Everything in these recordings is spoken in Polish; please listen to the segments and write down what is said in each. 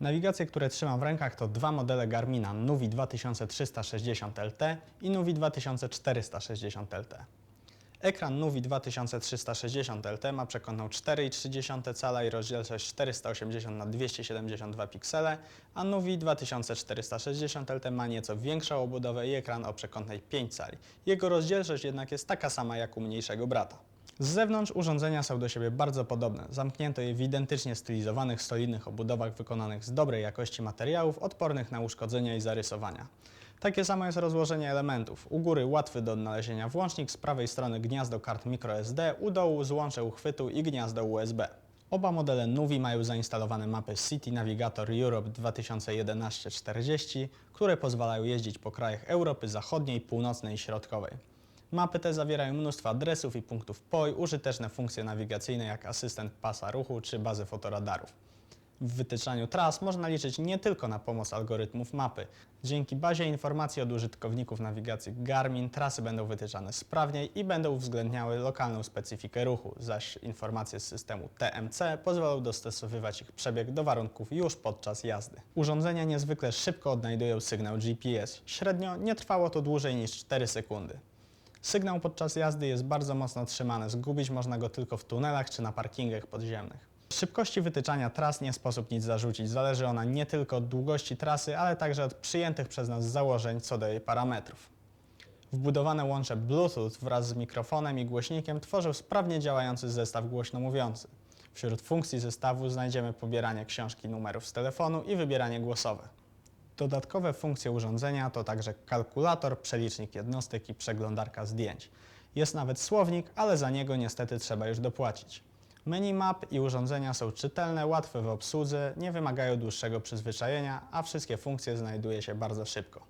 Nawigacje, które trzymam w rękach to dwa modele Garmina Nuvi 2360 LT i Nuvi 2460 LT. Ekran Nuvi 2360 LT ma przekątną 4,3 cala i rozdzielczość 480 na 272 piksele, a Nuvi 2460 LT ma nieco większą obudowę i ekran o przekątnej 5 cali. Jego rozdzielczość jednak jest taka sama jak u mniejszego brata. Z zewnątrz urządzenia są do siebie bardzo podobne. Zamknięto je w identycznie stylizowanych, solidnych obudowach wykonanych z dobrej jakości materiałów, odpornych na uszkodzenia i zarysowania. Takie samo jest rozłożenie elementów. U góry łatwy do odnalezienia włącznik, z prawej strony gniazdo kart microSD, u dołu złącze uchwytu i gniazdo USB. Oba modele Nuvi mają zainstalowane mapy City Navigator Europe 2011-40, które pozwalają jeździć po krajach Europy Zachodniej, Północnej i Środkowej. Mapy te zawierają mnóstwo adresów i punktów POI, użyteczne funkcje nawigacyjne jak asystent pasa ruchu czy bazy fotoradarów. W wytyczaniu tras można liczyć nie tylko na pomoc algorytmów mapy. Dzięki bazie informacji od użytkowników nawigacji Garmin trasy będą wytyczane sprawniej i będą uwzględniały lokalną specyfikę ruchu, zaś informacje z systemu TMC pozwolą dostosowywać ich przebieg do warunków już podczas jazdy. Urządzenia niezwykle szybko odnajdują sygnał GPS. Średnio nie trwało to dłużej niż 4 sekundy. Sygnał podczas jazdy jest bardzo mocno trzymany, zgubić można go tylko w tunelach czy na parkingach podziemnych. Szybkości wytyczania tras nie sposób nic zarzucić. Zależy ona nie tylko od długości trasy, ale także od przyjętych przez nas założeń co do jej parametrów. Wbudowane łącze Bluetooth wraz z mikrofonem i głośnikiem tworzą sprawnie działający zestaw głośno mówiący. Wśród funkcji zestawu znajdziemy pobieranie książki numerów z telefonu i wybieranie głosowe. Dodatkowe funkcje urządzenia to także kalkulator, przelicznik jednostek i przeglądarka zdjęć. Jest nawet słownik, ale za niego niestety trzeba już dopłacić. Menu map i urządzenia są czytelne, łatwe w obsłudze, nie wymagają dłuższego przyzwyczajenia, a wszystkie funkcje znajduje się bardzo szybko.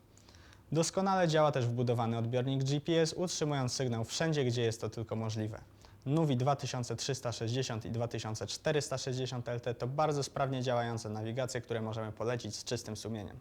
Doskonale działa też wbudowany odbiornik GPS, utrzymując sygnał wszędzie, gdzie jest to tylko możliwe. Nuvi 2360 i 2460 LT to bardzo sprawnie działające nawigacje, które możemy polecić z czystym sumieniem.